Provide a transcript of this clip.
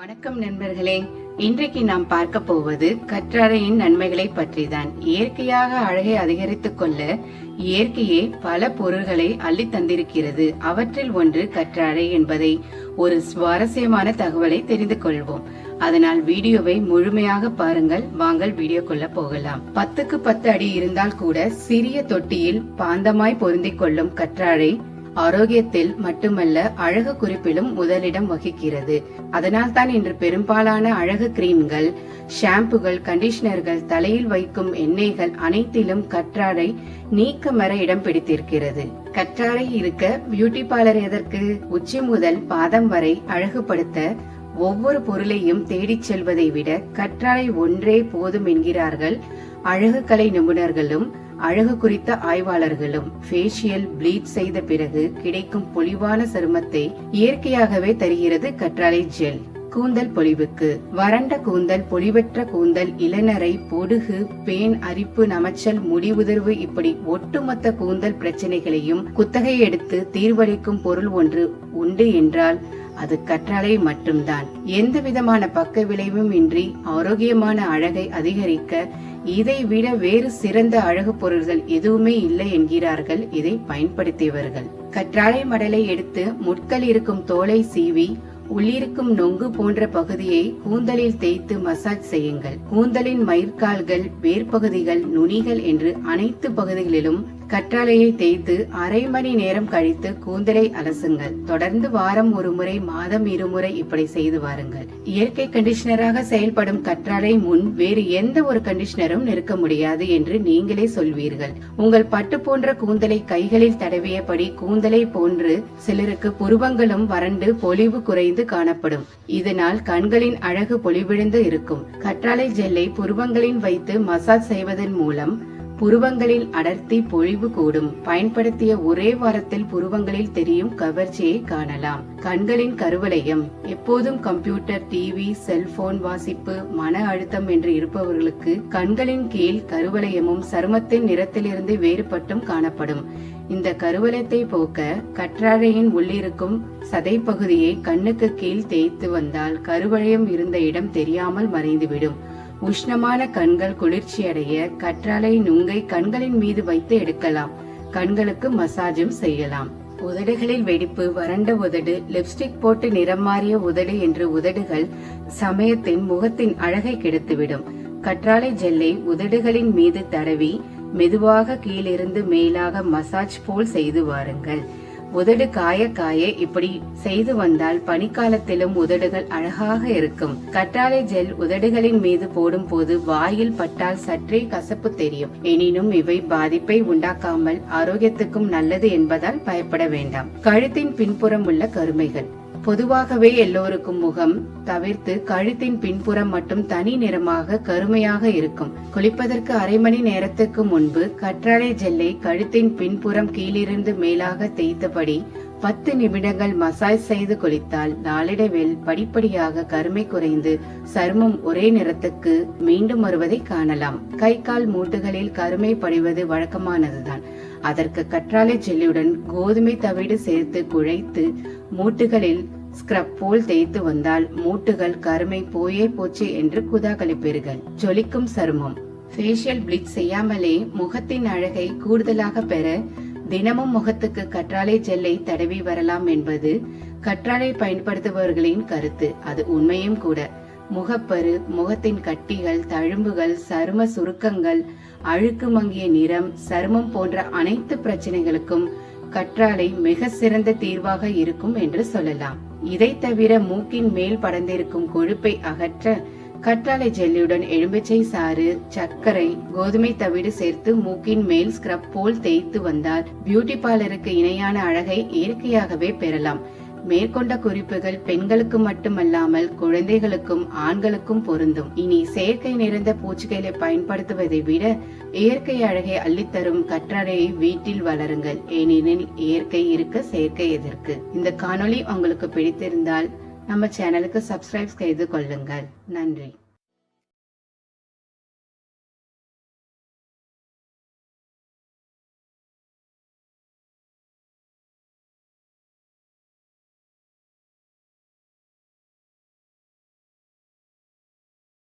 வணக்கம் நண்பர்களே. இன்றைக்கு நாம் பார்க்க போவது கற்றாழையின் நன்மைகளை பற்றிதான். இயற்கையாக அழகை அதிகரித்துக் கொள்ள இயற்கையே பல பொருள்களை அள்ளி தந்திருக்கிறது. அவற்றில் ஒன்று கற்றாழை என்பதை ஒரு சுவாரஸ்யமான தகவலை தெரிந்து கொள்வோம். அதனால் வீடியோவை முழுமையாக பாருங்கள். வாங்கள் வீடியோக்குள்ள போகலாம். பத்துக்கு பத்து அடி இருந்தால் கூட சிறிய தொட்டியில் பாந்தமாய் பொருந்திக் கொள்ளும் கற்றாழை ஆரோக்கியத்தில் மட்டுமல்ல அழகு குறிப்பிலும் முதலிடம் வகிக்கிறது. அதனால் தான் இன்று பெரும்பாலான அழகு கிரீம்கள் ஷாம்புகள் கண்டிஷனர்கள் தலையில் வைக்கும் எண்ணெய்கள் அனைத்திலும் கற்றாழை நீக்கமர இடம் பிடித்திருக்கிறது. கற்றாழை இருக்க பியூட்டி பார்லர் எதற்கு? உச்சி முதல் பாதம் வரை அழகுபடுத்த ஒவ்வொரு பொருளையும் தேடிச் செல்வதை விட கற்றாழை ஒன்றே போதும் என்கிறார்கள் அழகு கலை நிபுணர்களும். அழகு குறித்த ஆய்வாளர்களும் ஃபேஷியல் ப்ளீச் செய்த பிறகு கிடைக்கும் பொலிவான சருமத்தை இயற்கையாகவே தருகிறது கற்றாழை ஜெல் கூந்தல் பொலிவுக்கு. வறண்ட கூந்தல் பொலிவற்ற கூந்தல் இளநரை பொடுகு பேன் அரிப்பு நமச்சல் முடி உதிர்வு இப்படி ஒட்டுமொத்த கூந்தல் பிரச்சனைகளையும் குத்தகை எடுத்து தீர்வளிக்கும் பொருள் ஒன்று உண்டு என்றால் அது கற்றாழை மட்டும்தான். எந்த விதமான பக்க விளைவும் இன்றி ஆரோக்கியமான அழகை அதிகரிக்க இதை விட வேறு சிறந்த அழகு பொருள்கள் எதுவுமே இல்லை என்கிறார்கள் இதை பயன்படுத்தியவர்கள். கற்றாழை மடலை எடுத்து முட்கள் இருக்கும் தோலை சீவி உள்ளிருக்கும் நொங்கு போன்ற பகுதியை கூந்தலில் தேய்த்து மசாஜ் செய்யுங்கள். கூந்தலின் மயிர்கால்கள் வேர்பகுதிகள் நுனிகள் என்று அனைத்து பகுதிகளிலும் கற்றாழையை தேய்த்து அரை மணி நேரம் கழித்து கூந்தலை அலசுங்கள். தொடர்ந்து வாரம் ஒரு முறை மாதம் இருமுறை இப்படி செய்து வாருங்கள். இயற்கை கண்டிஷனராக செயல்படும் கற்றாழை முன் வேறு எந்த ஒரு கண்டிஷனரும் நிற்க முடியாது என்று நீங்களே சொல்வீர்கள். உங்கள் பட்டு போன்ற கூந்தலை கைகளில் தடவியபடி கூந்தலை போன்று சிலருக்கு புருவங்களும் வறண்டு பொலிவு குறைந்து காணப்படும். இதனால் கண்களின் அழகு பொலிவிழந்து இருக்கும். கற்றாழை ஜெல்லை புருவங்களில் வைத்து மசாஜ் செய்வதன் மூலம் புருவங்களில் அடர்த்தி பொழிவு கூடும். பயன்படுத்திய ஒரே வாரத்தில் புருவங்களில் தெரியும் கவர்ச்சியை காணலாம். கண்களின் கருவளையம். எப்போதும் கம்ப்யூட்டர் டிவி செல்போன் வாசிப்பு மன அழுத்தம் என்று இருப்பவர்களுக்கு கண்களின் கீழ் கருவளையமும் சருமத்தின் நிறத்திலிருந்து வேறுபட்டும் காணப்படும். இந்த கருவலத்தை போக்க கற்றாழையின் உள்ளிருக்கும் சதை பகுதியை கண்ணுக்கு கீழ் தேய்த்து வந்தால் கருவளையம் இருந்த இடம் தெரியாமல் மறைந்துவிடும். உஷ்ணமான கண்கள் குளிர்ச்சியடைய கற்றாழை நுங்கை கண்களின் மீது வைத்து எடுக்கலாம். கண்களுக்கு மசாஜும் செய்யலாம். உதடுகளில் வெடிப்பு வறண்ட உதடு லிப்ஸ்டிக் போட்டு நிறம் மாறிய உதடு என்று உதடுகள் சமயத்தின் முகத்தின் அழகை கெடுத்துவிடும். கற்றாழை ஜெல்லை உதடுகளின் மீது தடவி மெதுவாக கீழிருந்து மேலாக மசாஜ் போல் செய்து வாருங்கள். உதடு காய காய இப்படி செய்து வந்தால் பனிக்காலத்திலும் உதடுகள் அழகாக இருக்கும். கற்றாழை ஜெல் உதடுகளின் மீது போடும் போது வாயில் பட்டால் சற்றே கசப்பு தெரியும். எனினும் இவை பாதிப்பை உண்டாக்காமல் ஆரோக்கியத்துக்கும் நல்லது என்பதால் பயப்பட வேண்டாம். கழுத்தின் பின்புறம் உள்ள கருமைகள். பொதுவாகவே எல்லோருக்கும் முகம் தவிர்த்து கழுத்தின் பின்புறம் மட்டும் தனி நிறமாக கருமையாக இருக்கும். குளிப்பதற்கு அரை மணி நேரத்துக்கு முன்பு கற்றாழை ஜெல்லை கழுத்தின் பின்புறம் கீழிருந்து மேலாக தேய்த்தபடி பத்து நிமிடங்கள் மசாஜ் செய்து குளித்தால் நாளடைவில் படிப்படியாக கருமை குறைந்து சருமம் ஒரே நிறத்துக்கு மீண்டும் வருவதை காணலாம். கை கால் மூட்டுகளில் கருமை படிவது வழக்கமானதுதான். அதற்கு கற்றாழை ஜெல்லியுடன் கோதுமை தவிடு சேர்த்து குழைத்து மூட்டுகளில் ஸ்க்ரப் போல் தேய்த்து வந்தால் மூட்டுகள் கருமை போயே போச்சு என்று குதாகலிப்பீர்கள் ஜொலிக்கும் சருமம். ஃபேஷியல் பிளீச் செய்யாமலே முகத்தின் அழகை கூடுதலாக பெற தினமும் முகத்துக்கு கற்றாழை ஜெல்லை தடவி வரலாம் என்பது கற்றாழை பயன்படுத்துபவர்களின் கருத்து. அது உண்மையும் கூட. முகப்பரு முகத்தின் கட்டிகள் தழும்புகள் சரும சுருக்கங்கள் அழுக்கு மங்கிய நிறம் சருமம் போன்ற அனைத்து பிரச்சனைகளுக்கும் கற்றாழை மிக சிறந்த தீர்வாக இருக்கும் என்று சொல்லலாம். இதை தவிர மூக்கின் மேல் படர்ந்திருக்கும் கொழுப்பை அகற்ற கற்றாழை ஜெல்லியுடன் எலும்பிச்சை சாறு சர்க்கரை கோதுமை தவிடு சேர்த்து மூக்கின் மேல் ஸ்க்ரப் போல் தேய்த்து வந்தால் பியூட்டி பார்லருக்கு இணையான அழகை இயற்கையாகவே பெறலாம். மேற்கொண்ட குறிப்புகள் பெண்களுக்கு மட்டுமல்லாமல் குழந்தைகளுக்கும் ஆண்களுக்கும் பொருந்தும். இனி செயற்கை நிறைந்த பூச்சிகளை பயன்படுத்துவதை விட இயற்கை அழகை அள்ளித்தரும் கற்றாழையை வீட்டில் வளருங்கள். ஏனெனில் இயற்கை இருக்க செயற்கை எதற்கு? இந்த காணொளி உங்களுக்கு பிடித்திருந்தால் நம்ம சேனலுக்கு சப்ஸ்கிரைப் செய்து கொள்ளுங்கள். நன்றி.